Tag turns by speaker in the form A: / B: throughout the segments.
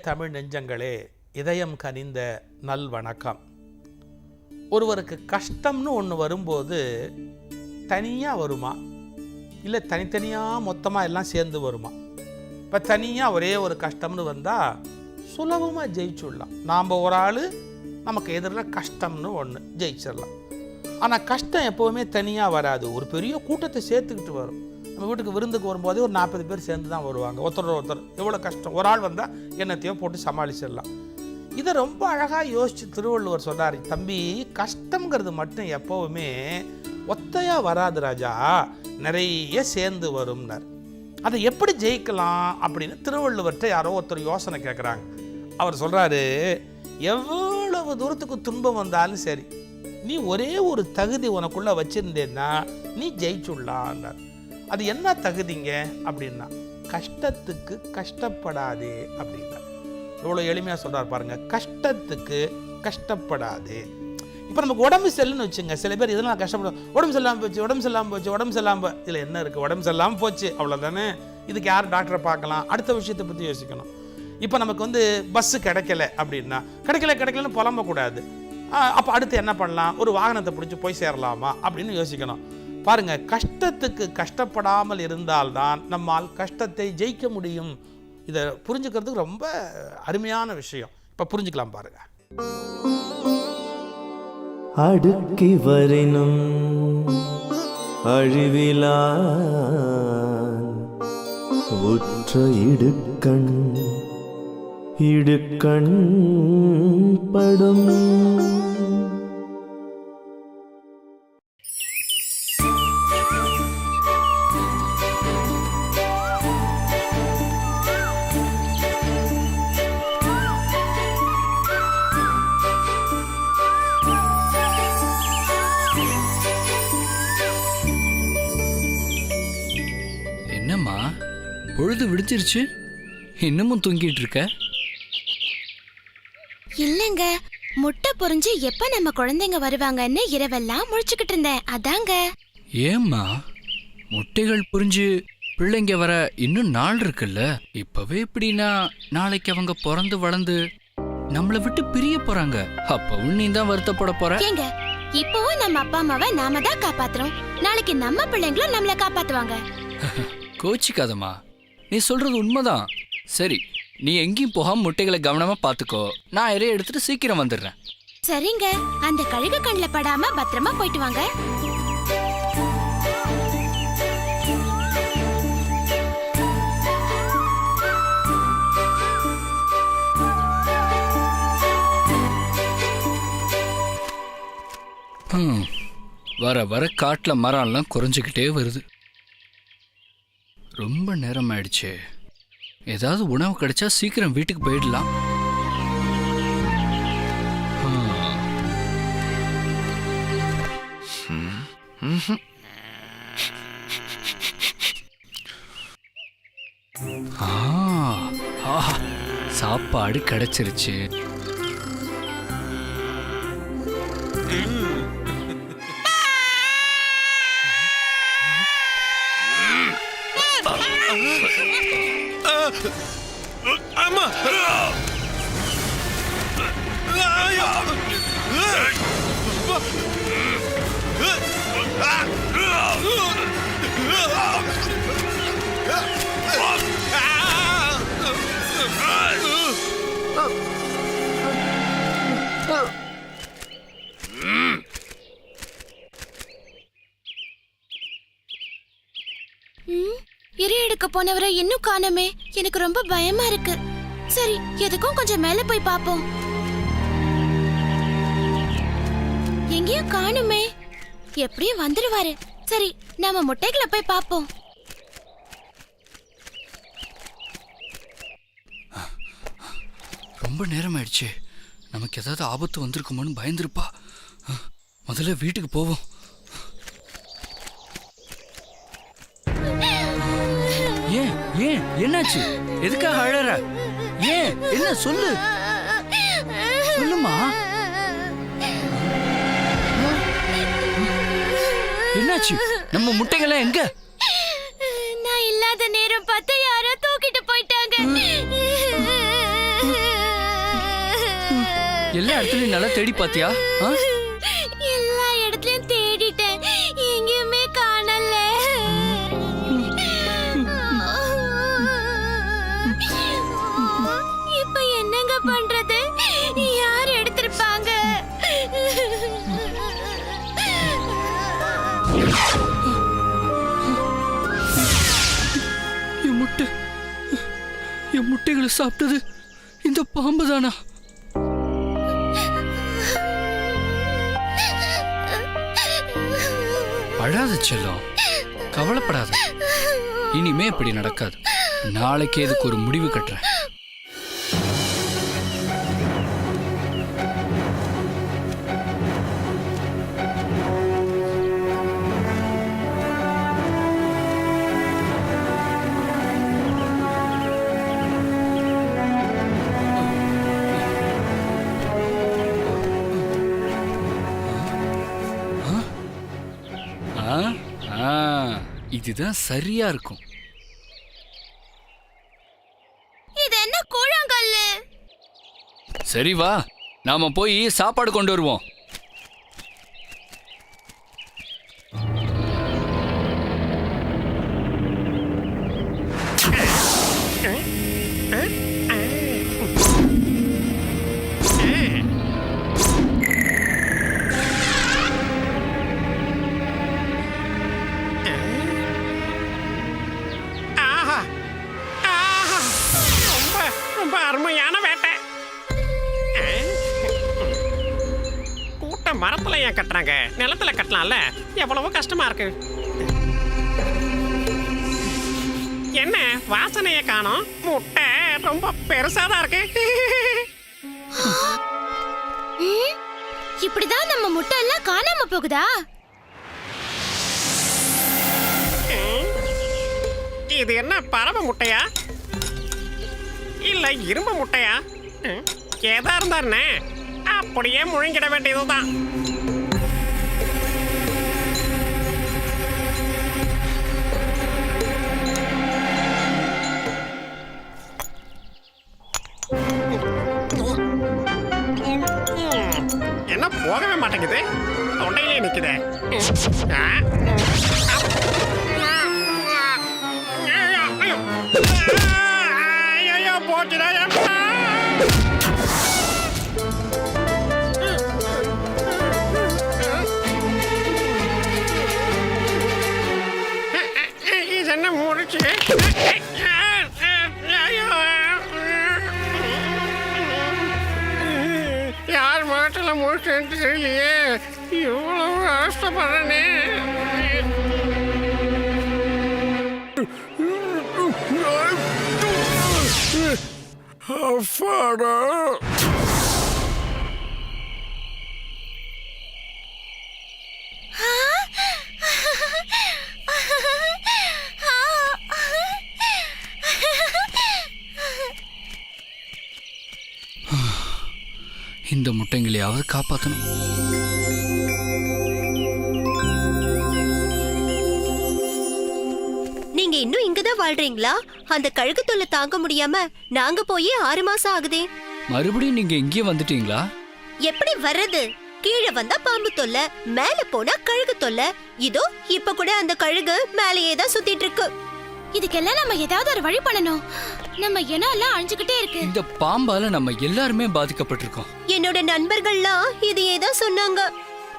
A: தமிழ் நெஞ்சங்களே இதயம் கனிந்த நல் வணக்கம் ஒருவருக்கு கஷ்டம்னு ஒன்று வரும்போது தனியாக வருமா? இல்லை தனித்தனியாக மொத்தமாக எல்லாம் சேர்ந்து வருமா? இப்போ தனியாக ஒரே ஒரு கஷ்டம்னு வந்தால் சுலபமாக ஜெயிச்சுடலாம். நாம் ஒரு ஆள் நமக்கு எதிரில் கஷ்டம்னு ஒன்று ஜெயிச்சிடலாம். ஆனால் கஷ்டம் எப்போவுமே தனியாக வராது. ஒரு பெரிய கூட்டத்தை சேர்த்துக்கிட்டு வரும். நம்ம வீட்டுக்கு விருந்துக்கு வரும்போதே ஒரு நாற்பது பேர் சேர்ந்து தான் வருவாங்க. ஒருத்தர் ஒருத்தர். எவ்வளோ கஷ்டம். ஒரு ஆள் வந்தால் என்னத்தையோ போட்டு சமாளிச்சிடலாம். இதை ரொம்ப அழகாக யோசித்து திருவள்ளுவர் சொன்னார். தம்பி கஷ்டங்கிறது மட்டும் எப்போவுமே ஒத்தையாக வராது ராஜா. நிறைய சேர்ந்து வரும்னார். அதை எப்படி ஜெயிக்கலாம் அப்படின்னு திருவள்ளுவர்கிட்ட யாரோ ஒருத்தர் யோசனை கேட்குறாங்க அவர் சொல்கிறாரு எவ்வளவு தூரத்துக்கு துன்பம் வந்தாலும் சரி நீ ஒரே ஒரு தகுதி உனக்குள்ளே வச்சுருந்தேன்னா நீ ஜெயிச்சுடலான்னார் அது என்ன தகுதிங்க அப்படின்னா கஷ்டத்துக்கு கஷ்டப்படாதே அப்படின்னா. எவ்வளோ எளிமையாக சொல்கிறார் பாருங்கள் கஷ்டத்துக்கு கஷ்டப்படாதே. இப்போ நமக்கு உடம்பு செல்லுன்னு வச்சுங்க சில பேர் இதெல்லாம் கஷ்டப்படும் உடம்பு செல்லாமல் போச்சு உடம்பு செல்லாமல் போச்சு உடம்பு செல்லாமல் இதில் என்ன இருக்குது உடம்பு செல்லாமல் போச்சு அவ்வளோதானே இதுக்கு யார் டாக்டரை பார்க்கலாம்? அடுத்த விஷயத்தை பற்றி யோசிக்கணும். இப்போ நமக்கு வந்து பஸ்ஸு கிடைக்கல அப்படின்னா கிடைக்கல கிடைக்கலன்னு புலம்பக்கூடாது. அப்போ அடுத்து என்ன பண்ணலாம்? ஒரு வாகனத்தை பிடிச்சி போய் சேரலாமா அப்படின்னு யோசிக்கணும். பாருங்க கஷ்டத்துக்கு கஷ்டப்படாமல் இருந்தால்தான் நம்மால் கஷ்டத்தை ஜெயிக்க முடியும். இதை புரிஞ்சுக்கிறதுக்கு ரொம்ப அருமையான விஷயம். இப்போ புரிஞ்சுக்கலாம் பாருங்க.
B: அடுக்கி வரினும் அழிவிலா ஒற்ற இடுக்கண் இடுக்கண் படும்.
C: பொழுது விடிஞ்சிருச்சு. இன்னமும் தூங்கிட்டு இருக்க?
D: இல்லங்க முட்டை பொரிஞ்சு எப்ப நம்ம குழந்தைங்க வருவாங்கன்னு இரவெல்லாம் முழிச்சுக்கிட்டு இருந்தேன். அதாங்க.
C: ஏம்மா? முட்டைகள் புரிஞ்சு பிள்ளைங்க வர இன்னும் நாள் இருக்குல்ல? இப்பவே இப்படின்னா நாளைக்கு அவங்க பிறந்து வளர்ந்து நம்மளை விட்டு பிரிய போறாங்க. அப்பவும் நீ தான் வருத்தப்பட போற?
D: ஏங்க இப்பவும் நம்ம அப்பா அம்மாவை நாம தான் காப்பாத்துறோம். நாளைக்கு நம்ம பிள்ளைங்களும் நம்மள காப்பாத்துவாங்க.
C: கோச்சிக்காதம்மா. நீ சொல்றது உண்மைதான். சரி நீ எங்கேயும் போகாம முட்டைகளை கவனமா பாத்துக்கோ நான் இறைய எடுத்துட்டு சீக்கிரம் வந்துடுறேன்.
D: சரிங்க. அந்த கழுகு கண்ணுல படாம பத்திரமா போயிட்டு வாங்க.
C: வர வர காட்டுல மரம்லாம் குறைஞ்சிக்கிட்டே வருது. ரொம்ப நேரம் ஆயிடுச்சே ஏதாவது உணவு கிடைச்சா சீக்கிரம் வீட்டுக்கு போயிடலாம். ஆ, ஆஹா, சாப்பாடு கிடைச்சிருச்சு.
D: ம், பார்க்க போனவரை இன்னும் காணோமே. எனக்கு ரொம்ப பயமா இருக்கு. சரி எதுக்கும் கொஞ்சம் மேல போய் பாப்போம். எங்கேயும் காணுமே. எப்படியும் வந்துருவாரு. சரி நாம முட்டைகளை போய் பாப்போம்.
C: ரொம்ப நேரம் ஆயிடுச்சு நமக்கு ஏதாவது ஆபத்து வந்திருக்குமோன்னு பயந்துருப்பா. முதல்ல வீட்டுக்கு போவோம். ஏன் ஏன் என்னாச்சு? எதுக்காக அழற? ஏன் என்ன சொல்லு. சொல்லுமா? என்னாச்சு? நம்ம முட்டைகளை எங்க?
D: நான் இல்லாத நேரம் பார்த்து யாரோ தூக்கிட்டு போயிட்டாங்க.
C: எல்லா இடத்துலயும் நல்லா தேடி பாத்தியா குழந்தைகளை சாப்பிட்டது இந்த பாம்பு தானா அழாத செல்லம். கவலைப்படாத. இனிமே இப்படி நடக்காது. நாளைக்கு இதுக்கு ஒரு முடிவு கட்டுறேன். இதுதான் சரியா இருக்கும்.
D: இது என்ன கூழாங்கல்லு?
C: சரி வா நாம போய் சாப்பாடு கொண்டு வருவோம்.
E: ஏன் கட்டுறாங்க? நிலத்துல கட்டலாம்ல. எவ்வளவோ கஷ்டமா இருக்கு. என்ன? வாசனைய காணோம். முட்டை ரொம்ப பெருசா தான் இருக்கு.
D: இப்படிதான் நம்ம முட்டை எல்லாம் காணாம போகுதா?
E: இது என்ன பறவை முட்டையா? இல்ல இரும்பு முட்டையா? ஏதா இருந்தாருண்ணே அப்படியே முழுங்கிட வேண்டியதுதான். போகவே மாட்டேங்குது. தொண்டையிலே நிக்குதே. ஆ, ஐயோ போச்சுடா இது என்ன முடிச்சு? ஐயோ. மாட்டில் முடிச்சேன்னு தெரியலையே இவ்வளவு கஷ்டப்படுறேனே அப்பாடா.
C: இந்த முட்டைங்களையாவது காப்பாற்றணும்
F: நீங்க இன்னும் இங்கதான் வாழ்றீங்களா? அந்த கழுகு தொல்லை தாங்க முடியாம நாங்க போய் ஆறு மாசம் ஆகுதே.
C: மறுபடியும் நீங்க இங்கேயே வந்துட்டீங்களா?
F: எப்படி வர்றது? கீழே வந்தா பாம்பு தொல்லை மேல போனா கழுகு தொல்லை. இதோ இப்ப கூட அந்த கழுகு மேலேயே தான் சுத்திட்டு இருக்கு.
D: இதுக்கெல்லாம் நம்ம ஏதாவது ஒரு வழி பண்ணணும். நம்ம இனம் எல்லாம் அழிஞ்சுக்கிட்டே இருக்கு.
C: இந்த பாம்பால நம்ம எல்லாருமே பாதிக்கப்பட்டிருக்கோம்.
F: என்னோட நண்பர்கள்லாம் இதையே தான் சொன்னாங்க.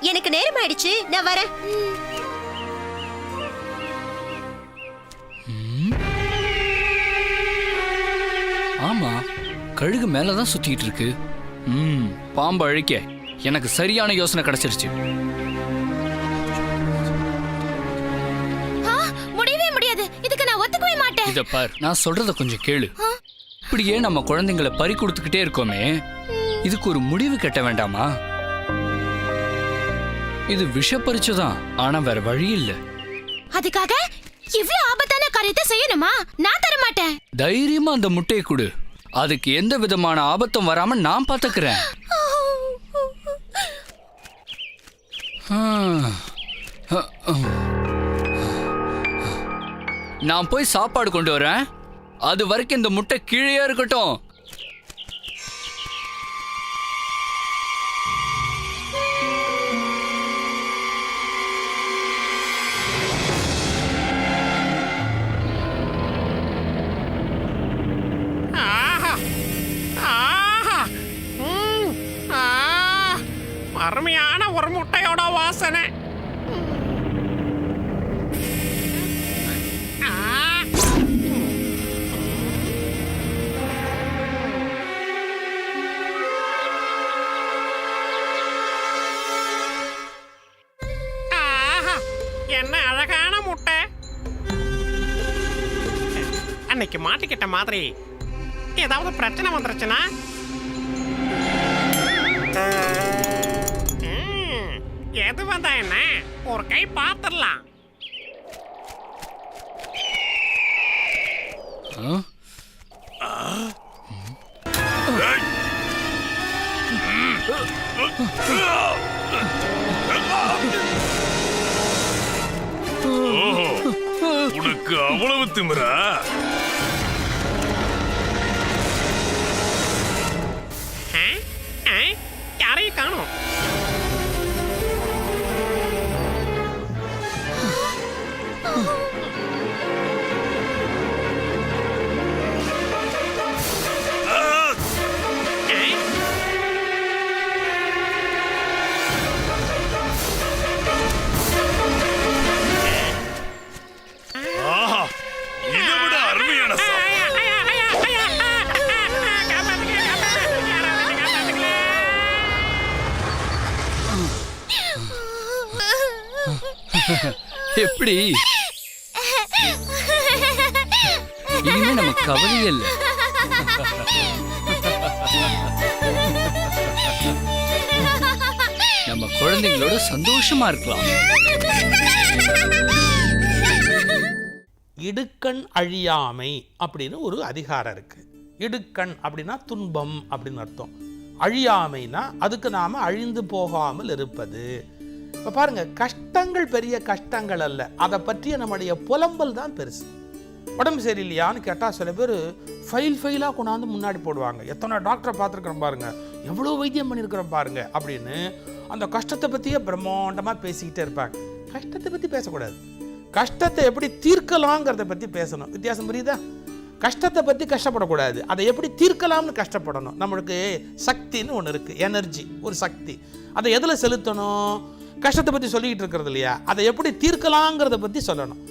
F: எனக்கு நேரம் ஆயிடுச்சு நான் வரேன்.
C: ம். ஆமா கழுகு மேலதான் சுத்திட்டு இருக்கு. ம் பாம்பு அழிக்க எனக்கு சரியான யோசனை கிடைச்சிருச்சு. இத பார். நான் சொல்றத கொஞ்சம் கேளு. இப்படியே நம்ம குழந்தைங்களை பறி கொடுத்துக்கிட்டே இருக்கோமே. இதுக்கு ஒரு முடிவு கட்ட வேண்டாமா? இது விஷப்பரிச்சுதான். ஆனா வேற வழி இல்ல.
D: அதுக்காக இவ்ளோ ஆபத்தான காரியத்தை செய்யணுமா? நான் தர மாட்டேன்.
C: தைரியமா அந்த முட்டையை கொடு. அதுக்கு எந்த விதமான ஆபத்தும் வராம நான் பாத்துக்கிறேன். ஆ. நான் போய் சாப்பாடு கொண்டு வரேன். அது வரைக்கும் இந்த முட்டை கீழேயே இருக்கட்டும்.
E: அருமையான ஒரு முட்டையோட வாசனை. அன்னைக்கு மாட்டிக்கிட்ட மாதிரி. ஏதாவது பிரச்சனை வந்துருச்சுன்னா? எது வந்தா என்ன? ஒரு கை பார்த்துடலாம்.
G: உனக்கு அவ்வளவு திமிரா? Thank you.
C: எப்படி? இனிமே நம்ம கவலையே இல்லை. நம்ம குழந்தைங்களோட சந்தோஷமா இருக்கலாம்.
A: இடுக்கண் அழியாமை அப்படின்னு ஒரு அதிகாரம் இருக்கு. இடுக்கண் அப்படின்னா துன்பம் அப்படின்னு அர்த்தம். அழியாமைனா அதுக்கு நாம அழிந்து போகாமல் இருப்பது. இப்போ பாருங்க கஷ்டங்கள் பெரிய கஷ்டங்கள் அல்ல. அதை பற்றிய நம்முடைய புலம்பல் தான் பெருசு. உடம்பு சரியில்லையான்னு கேட்டால் சில பேர் ஃபைல் ஃபைலாக கொண்டாந்து முன்னாடி போடுவாங்க. எத்தனை டாக்டரை பார்த்துருக்குறோம் பாருங்க. எவ்வளோ வைத்தியம் பண்ணியிருக்கிறோம் பாருங்க அப்படின்னு அந்த கஷ்டத்தை பற்றியே பிரம்மாண்டமாக பேசிக்கிட்டே இருப்பாங்க. கஷ்டத்தை பற்றி பேசக்கூடாது. கஷ்டத்தை எப்படி தீர்க்கலாங்கிறத பற்றி பேசணும். வித்தியாசம் புரியுதா? கஷ்டத்தை பற்றி கஷ்டப்படக்கூடாது. அதை எப்படி தீர்க்கலாம்னு கஷ்டப்படணும். நம்மளுக்கு சக்தின்னு ஒன்று இருக்குது எனர்ஜி ஒரு சக்தி. அதை எதில் செலுத்தணும்? கஷ்டத்தை பற்றி சொல்லிக்கிட்டு இருக்கிறது இல்லையா? அதை எப்படி தீர்க்கலாங்கிறத பற்றி சொல்லணும்.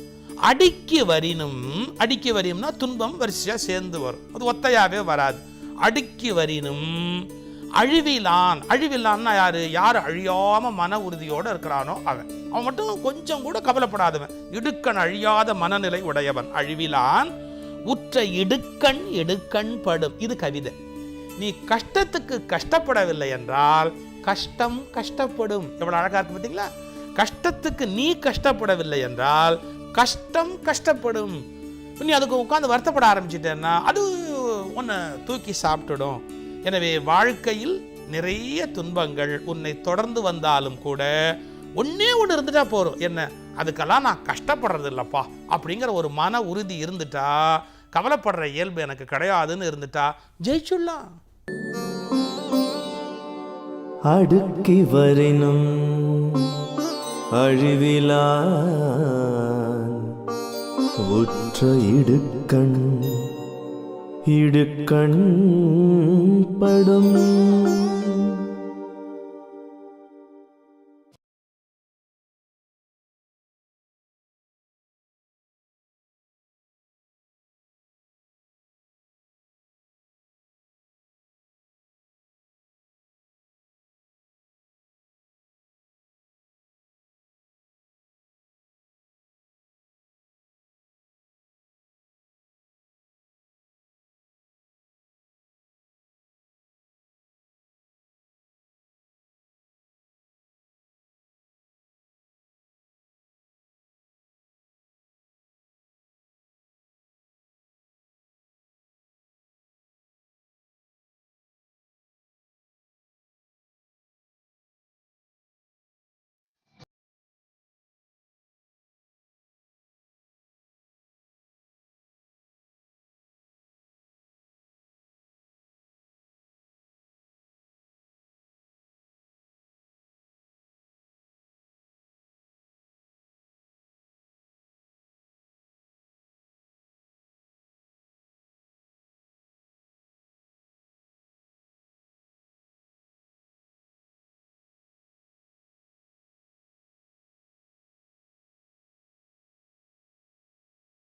A: அடிக்கி வரினும் அடிக்கி வரியும்னா துன்பம் வரிசையாக சேர்ந்து வரும். அது ஒத்தையாகவே வராது. அடுக்கி வரினும் அழிவிலான் அழிவிலான்னா யாரு? யார் அழியாமல் மன உறுதியோடு இருக்கிறானோ அவன். அவன் மட்டும் கொஞ்சம் கூட கவலைப்படாதவன். இடுக்கண் அழியாத மனநிலை உடையவன். அழிவிலான் உற்ற இடுக்கண் இடுக்கண் படும். இது கவிதை. நீ கஷ்டத்துக்கு கஷ்டப்படவில்லை என்றால் கஷ்டம் கஷ்டப்படும். எவ்வளவு அழகா இருக்கு பார்த்தீங்களா கஷ்டத்துக்கு நீ கஷ்டப்படவில்லை என்றால் கஷ்டம் கஷ்டப்படும். நீ அதுக்கு உட்காந்து வருத்தப்பட ஆரம்பிச்சிட்டேன்னா அது உன்னை தூக்கி சாப்பிட்டுடும். எனவே வாழ்க்கையில் நிறைய துன்பங்கள் உன்னை தொடர்ந்து வந்தாலும் கூட ஒன்றே ஒன்று இருந்துட்டா போதும். என்ன? அதுக்கெல்லாம் நான் கஷ்டப்படுறது இல்லப்பா அப்படிங்கிற ஒரு மன உறுதி இருந்துட்டா கவலைப்படுற இயல்பு எனக்கு கிடையாதுன்னு இருந்துட்டா ஜெயிச்சுடலாம்.
B: அடுக்கி வரினும் அழிவிலான். உற்ற இடுக்கண் இடுக்கண் படும்